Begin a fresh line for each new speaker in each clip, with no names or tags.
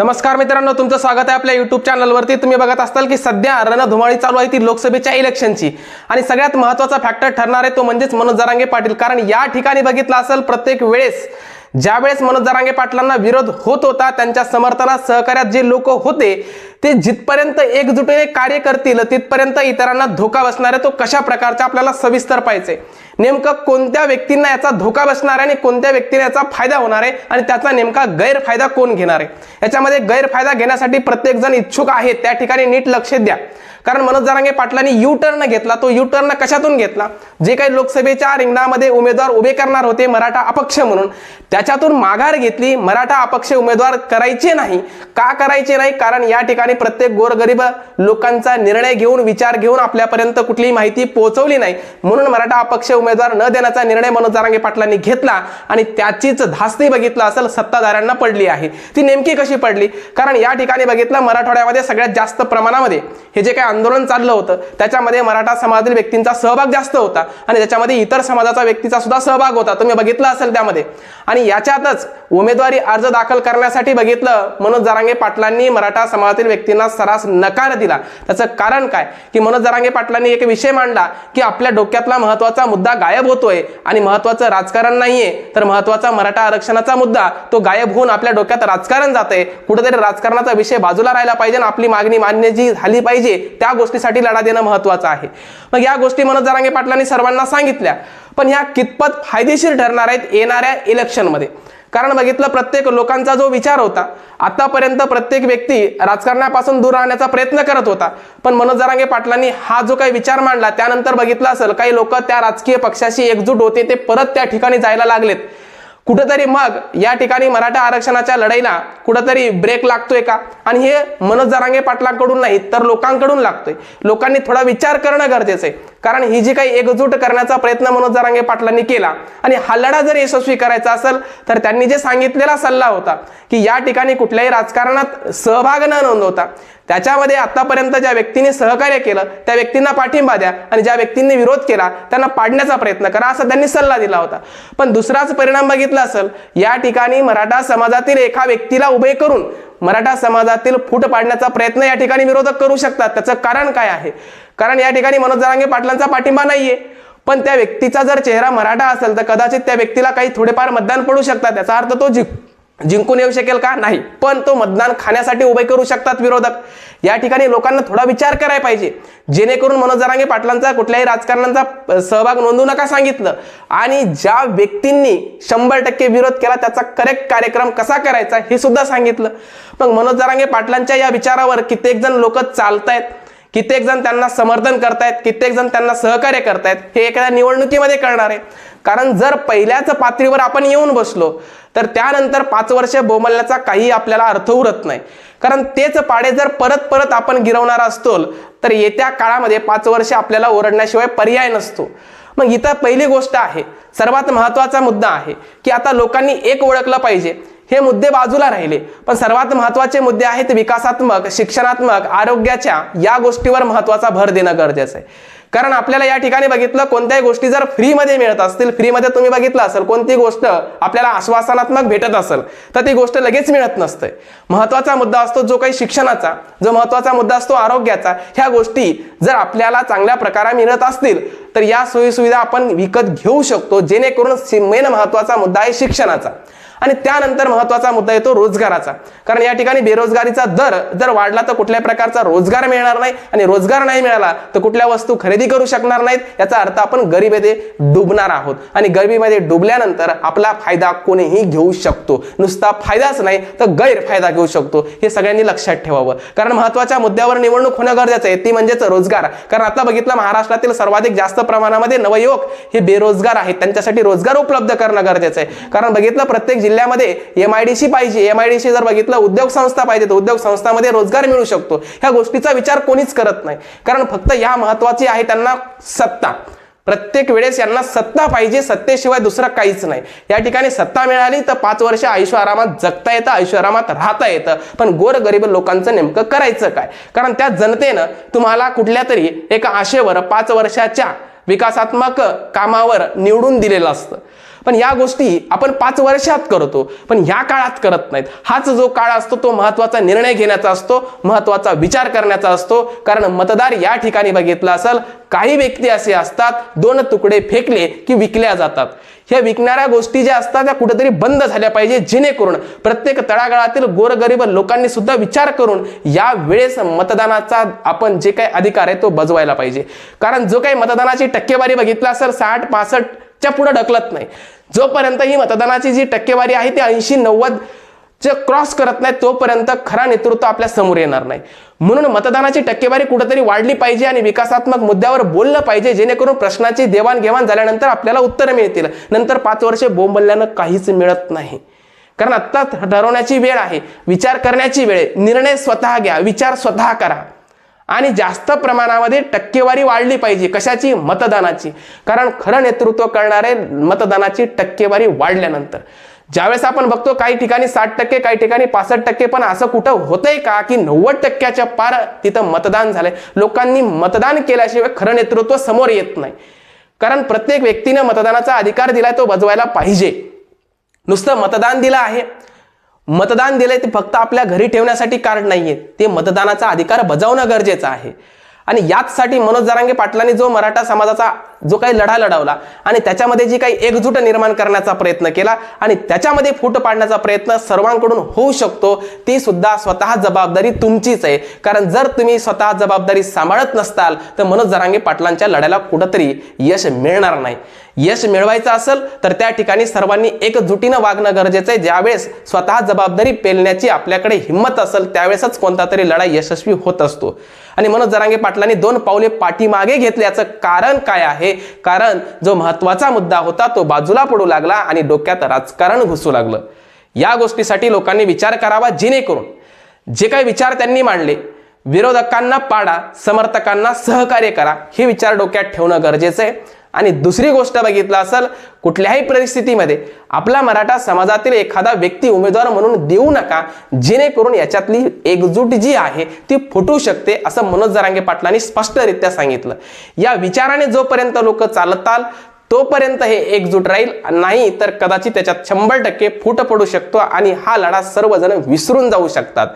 नमस्कार मित्रांनो तुमचं स्वागत आहे आपल्या युट्यूब चॅनलवरती तुम्ही बघत असाल की सध्या रणधुमाळी चालू आहे ती लोकसभेच्या इलेक्शनची आणि सगळ्यात महत्त्वाचा फॅक्टर ठरणार आहे तो म्हणजेच मनोज जरांगे पाटील. कारण या ठिकाणी बघितलं असेल प्रत्येक वेळेस ज्यावेळेस मनोज जरांगे पाटलांना विरोध होत होता त्यांच्या समर्थनात सहकार्यात जे लोक होते ते जिथपर्यंत एकजुटीने कार्य करतील तिथपर्यंत इतरांना धोका बसणार आहे तो कशा प्रकारचा आपल्याला सविस्तर पाहिजे नेमकं कोणत्या व्यक्तींना याचा धोका बसणार आहे आणि कोणत्या व्यक्तीने याचा फायदा होणार आहे आणि त्याचा नेमका गैरफायदा कोण घेणार आहे? याच्यामध्ये गैरफायदा घेण्यासाठी प्रत्येकजण इच्छुक आहे त्या ठिकाणी नीट लक्ष द्या. कारण मनोज जरांगे पाटलांनी यू टर्न घेतला. तो यू टर्न कशातून घेतला? जे काही लोकसभेच्या रिंगणामध्ये उमेदवार उभे करणार होते मराठा अपक्ष म्हणून. त्याच्यातून माघार घेतली. मराठा अपक्ष उमेदवार करायचे नाही. का करायचे नाही? कारण या ठिकाणी प्रत्येक गोरगरीब लोकांचा निर्णय घेऊन विचार घेऊन आपल्यापर्यंत कुठलीही माहिती पोहोचवली नाही. म्हणून मराठा अपक्ष उमेदवार न देण्याचा निर्णय मनोज जरांगे पाटलांनी घेतला आणि त्याचीच धास्ती बघितलं असेल सत्ताधाऱ्यांना पडली आहे. ती नेमकी कशी पडली? कारण या ठिकाणी बघितलं मराठवाड्यामध्ये सगळ्यात जास्त प्रमाणामध्ये हे जे काही आंदोलन चाललं होतं. त्याच्यामध्ये मराठा समाजातील व्यक्तींचा सहभाग जास्त होता आणि त्याच्यामध्ये इतर समाजाचा व्यक्तीचा सुद्धा सहभाग होता. तुम्ही बघितलं असेल त्यामध्ये. आणि याच्यातच उमेदवारी अर्ज दाखल करण्यासाठी बघितलं मनोज जरांगे पाटलांनी मराठा समाजातील व्यक्तींना सरास नकार दिला. त्याचं कारण काय? की मनोज जरांगे पाटलांनी एक विषय मांडला की आपल्या डोक्यातला महत्त्वाचा मुद्दा गायब होतोय आणि महत्वाचं राजकारण नाहीये. तर महत्त्वाचा मराठा आरक्षणाचा मुद्दा तो गायब होऊन आपल्या डोक्यात राजकारण जाते कुठेतरी राजकारणाचा विषय बाजूला राहिला पाहिजे आणि आपली मागणी मान्य जी झाली पाहिजे. त्या गोष्टीसाठी लढा देणं महत्वाचं आहे. मग या गोष्टी मनोज जरांगे पाटलांनी सर्वांना सांगितल्या पण ह्या कितपत फायदेशीर ठरणार आहेत येणाऱ्या इलेक्शनमध्ये कारण बघितलं प्रत्येक लोकांचा जो विचार होता आतापर्यंत प्रत्येक व्यक्ती राजकारणापासून दूर राहण्याचा प्रयत्न करत होता. पण मनोज जरांगे पाटलांनी हा जो काही विचार मांडला त्यानंतर बघितलं असेल काही लोक त्या राजकीय पक्षाशी एकजूट होते ते परत त्या ठिकाणी जायला लागलेत. कुठंतरी मग या ठिकाणी मराठा आरक्षणाच्या लढाईला कुठंतरी ब्रेक लागतोय का? आणि हे मनोज जरांगे पाटलांकडून नाही तर लोकांकडून लागतोय. लोकांनी थोडा विचार करणं गरजेचं आहे. कारण ही जी काही एकजूट करण्याचा प्रयत्न मनोज जरांगे पाटलांनी केला आणि हा लढा जर यशस्वी करायचा असेल तर त्यांनी जे सांगितलेला सल्ला होता की या ठिकाणी कुठल्याही राजकारणात सहभाग न नोंदवता त्याच्यामध्ये आतापर्यंत ज्या व्यक्तीने सहकार्य केलं त्या व्यक्तींना पाठिंबा द्या आणि ज्या व्यक्तींनी विरोध केला त्यांना पाडण्याचा प्रयत्न करा असा त्यांनी सल्ला दिला होता. पण दुसराच परिणाम बघितला असेल या ठिकाणी मराठा समाजातील एका व्यक्तीला उभे करून मराठा समाजातील फूट पाडण्याचा प्रयत्न या ठिकाणी विरोधक करू शकतात. त्याचं कारण काय आहे? कारण या ठिकाणी मनोज जरांगे पाटलांचा पाठिंबा नाहीये. पण त्या व्यक्तीचा जर चेहरा मराठा असेल तर कदाचित त्या व्यक्तीला काही थोडेफार मतदान पडू शकतात. त्याचा अर्थ तो जिंक जिंकून येऊ शकेल का? नाही. पण तो मतदान खाण्यासाठी उभे करू शकतात विरोधक. या ठिकाणी लोकांना थोडा विचार करायला पाहिजे. जेणेकरून मनोज जरांगे पाटलांचा कुठल्याही राजकारणाचा सहभाग नोंदवू नका सांगितलं. आणि ज्या व्यक्तींनी शंभर टक्के विरोध केला त्याचा करेक्ट कार्यक्रम कसा करायचा हे सुद्धा सांगितलं. मग मनोज जरांगे पाटलांच्या या विचारावर कित्येक जण लोक चालतायत. कित्येक जण त्यांना समर्थन करतायत कित्येक जण त्यांना सहकार्य करतायत हे एखाद्या निवडणुकीमध्ये करणार. आहे कारण जर पहिल्याच पातळीवर आपण येऊन बसलो तर त्यानंतर पाच वर्ष बोमलण्याचा काही आपल्याला अर्थ उरत नाही. कारण तेच पाडे जर परत परत आपण गिरवणार असतो तर येत्या काळामध्ये पाच वर्ष आपल्याला ओरडण्याशिवाय पर्याय नसतो. मग इथं पहिली गोष्ट आहे सर्वात महत्त्वाचा मुद्दा आहे की आता लोकांनी एक ओळखलं पाहिजे. हे मुद्दे बाजूला राहिले. पण सर्वात महत्त्वाचे मुद्दे आहेत विकासात्मक शिक्षणात्मक आरोग्याच्या या गोष्टीवर महत्त्वाचा भर देणं गरजेचं आहे. कारण आपल्याला या ठिकाणी बघितलं कोणत्याही गोष्टी जर फ्रीमध्ये मिळत असतील फ्रीमध्ये तुम्ही बघितलं असेल कोणती गोष्ट आपल्याला आश्वासनात्मक भेटत असेल तर ती गोष्ट लगेच मिळत नसते. महत्त्वाचा मुद्दा असतो जो काही शिक्षणाचा जो महत्त्वाचा मुद्दा असतो आरोग्याचा ह्या गोष्टी जर आपल्याला चांगल्या प्रकारे मिळत असतील तर या सोयीसुविधा आपण विकत घेऊ शकतो जेणेकरून मेन महत्त्वाचा मुद्दा आहे शिक्षणाचा. आणि त्यानंतर महत्त्वाचा मुद्दा येतो रोजगाराचा. कारण या ठिकाणी बेरोजगारीचा दर जर वाढला तर कुठल्या प्रकारचा रोजगार मिळणार नाही. आणि रोजगार नाही मिळाला तर कुठल्या वस्तू खरेदी करू शकणार नाहीत याचा अर्थ आपण गरिबीमध्ये डुबणार आहोत. आणि गरिबीमध्ये डुबल्यानंतर आपला फायदा कोणीही घेऊ शकतो. नुसता फायदाच नाही तर गैरफायदा घेऊ शकतो. हे सगळ्यांनी लक्षात ठेवावं. कारण महत्त्वाच्या मुद्द्यावर निवडणूक होणं गरजेचं आहे. ती म्हणजेच रोजगार. कारण आता बघितलं महाराष्ट्रातील सर्वाधिक जास्त प्रमाणामध्ये नवयुवक हे बेरोजगार आहेत. त्यांच्यासाठी रोजगार उपलब्ध करणं गरजेचं आहे. कारण बघितलं प्रत्येक जिल्ह्यामध्ये एम आय डी सी पाहिजे. एम आय डी सी जर बघितलं उद्योग संस्था पाहिजे तर उद्योग संस्थामध्ये रोजगार मिळू शकतो. ह्या गोष्टीचा विचार कोणीच करत नाही. कारण फक्त या महत्वाची आहे त्यांना सत्ता. प्रत्येक वेळेस यांना सत्ता पाहिजे सत्तेशिवाय दुसरं काहीच नाही. या ठिकाणी सत्ता मिळाली तर पाच वर्ष आयुष्य आरामात जगता येतं आयुष्य आरामात राहता येतं. पण गोरगरीब लोकांचं नेमकं करायचं काय? कारण त्या जनतेनं तुम्हाला कुठल्या तरी एका आशेवर पाच वर्षाच्या विकासात्मक कामावर निवडून दिलेलं असतं. पण या गोष्टी आपण पाच वर्षात करतो पण ह्या काळात करत नाहीत. हाच जो काळ असतो तो महत्त्वाचा निर्णय घेण्याचा असतो महत्त्वाचा विचार करण्याचा असतो. कारण मतदार या ठिकाणी बघितला असेल काही व्यक्ती असे असतात दोन तुकडे फेकले की विकल्या जातात. ह्या विकणाऱ्या गोष्टी ज्या असतात त्या कुठेतरी बंद झाल्या पाहिजे जेणेकरून प्रत्येक तळागाळातील गोरगरीब लोकांनी सुद्धा विचार करून या वेळेस मतदानाचा आपण जे काही अधिकार आहे तो बजवायला पाहिजे. कारण जो काही मतदानाची टक्केवारी बघितला असेल साठ पासष्ट च्या पुढे ढकलत नाही. जोपर्यंत ही मतदानाची जी टक्केवारी आहे ती ऐंशी नव्वद जे क्रॉस करत नाही तोपर्यंत खरा नेतृत्व आपल्यासमोर येणार नाही. म्हणून मतदानाची टक्केवारी कुठेतरी वाढली पाहिजे आणि विकासात्मक मुद्द्यावर बोललं पाहिजे जेणेकरून प्रश्नाची देवाणघेवाण झाल्यानंतर आपल्याला उत्तरं मिळतील. नंतर पाच वर्षे बोंबल्यानं काहीच मिळत नाही. कारण आत्ता ठरवण्याची वेळ आहे. विचार करण्याची वेळ निर्णय स्वतः घ्या. विचार स्वतः करा. आणि जास्त प्रमाणामध्ये टक्केवारी वाढली पाहिजे कशाची? मतदानाची. कारण खरं नेतृत्व करणारे मतदानाची टक्केवारी वाढल्यानंतर. ज्यावेळेस आपण बघतो काही ठिकाणी साठ टक्के काही ठिकाणी पासष्ट टक्के पण असं कुठं होतंय का की नव्वद टक्क्याच्या पार तिथं मतदान झालंय? लोकांनी मतदान केल्याशिवाय खरं नेतृत्व समोर येत नाही. कारण प्रत्येक व्यक्तीने मतदानाचा अधिकार दिलाय तो बजवायला पाहिजे. नुसतं मतदान दिलं आहे मतदान दिलंय ते फक्त आपल्या घरी ठेवण्यासाठी कार्ड नाहीये. ते मतदानाचा अधिकार बजावणं गरजेचं आहे. आणि याचसाठी मनोज जरांगे पाटलांनी जो मराठा समाजाचा जो काही लढा लढवला आणि त्याच्यामध्ये जी काही एकजूट निर्माण करण्याचा प्रयत्न केला आणि त्याच्यामध्ये फूट पाडण्याचा प्रयत्न सर्वांकडून होऊ शकतो ती सुद्धा स्वतः जबाबदारी तुमचीच आहे. कारण जर तुम्ही स्वतः जबाबदारी सांभाळत नसताल तर मनोज जरांगे पाटलांच्या लढ्याला कुठंतरी यश मिळणार नाही. यश मिळवायचं असेल तर त्या ठिकाणी सर्वांनी एकजुटीनं वागणं गरजेचं आहे. ज्यावेळेस स्वतः जबाबदारी पेलण्याची आपल्याकडे हिंमत असेल त्यावेळेसच कोणता तरी लढा यशस्वी होत असतो. आणि मनोज जरांगे पाटला पाटलांनी दोन पावले पाठीमागे घेतल्याचं कारण काय आहे? कारण जो महत्त्वाचा मुद्दा होता तो बाजूला पडू लागला आणि डोक्यात राजकारण घुसू लागलं. या गोष्टीसाठी लोकांनी विचार करावा जेणेकरून जे काही विचार त्यांनी मांडले विरोधकांना पाडा समर्थकांना सहकार्य करा हे विचार डोक्यात ठेवणं गरजेचं आहे. आणि दुसरी गोष्ट बघितलं असेल कुठल्याही परिस्थितीमध्ये आपला मराठा समाजातील एखादा व्यक्ती उमेदवार म्हणून देऊ नका जेणेकरून याच्यातली एकजूट जी आहे ती फुटू शकते असं मनोज जरांगे पाटलांनी स्पष्टरित्या सांगितलं. या विचाराने जोपर्यंत लोक चालताल तोपर्यंत हे एकजूट राहील. नाही तर कदाचित त्याच्यात शंभर टक्के फूट पडू शकतो आणि हा लढा सर्वजण विसरून जाऊ शकतात.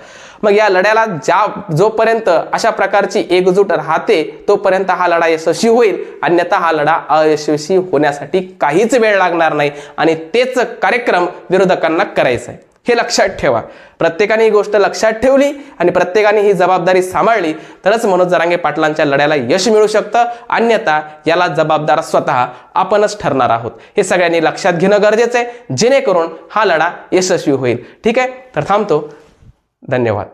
मग या लढ्याला ज्या जोपर्यंत अशा प्रकारची एकजूट राहते तोपर्यंत हा लढा यशस्वी होईल. अन्यथा हा लढा अयशस्वी होण्यासाठी काहीच वेळ लागणार नाही. आणि तेच कार्यक्रम विरोधकांना करायचं आहे हे लक्षात ठेवा. प्रत्येकाने ही गोष्ट लक्षात ठेवली आणि प्रत्येकाने ही जबाबदारी सांभाळली तरच मनोज जरांगे पाटलांच्या लढ्याला यश मिळू शकतं. अन्यथा याला जबाबदार स्वतः आपणच ठरणार आहोत. हे सगळ्यांनी लक्षात घेणं गरजेचं आहे. जेणेकरून हा लढा यशस्वी होईल. ठीक आहे? तर थांबतो. धन्यवाद.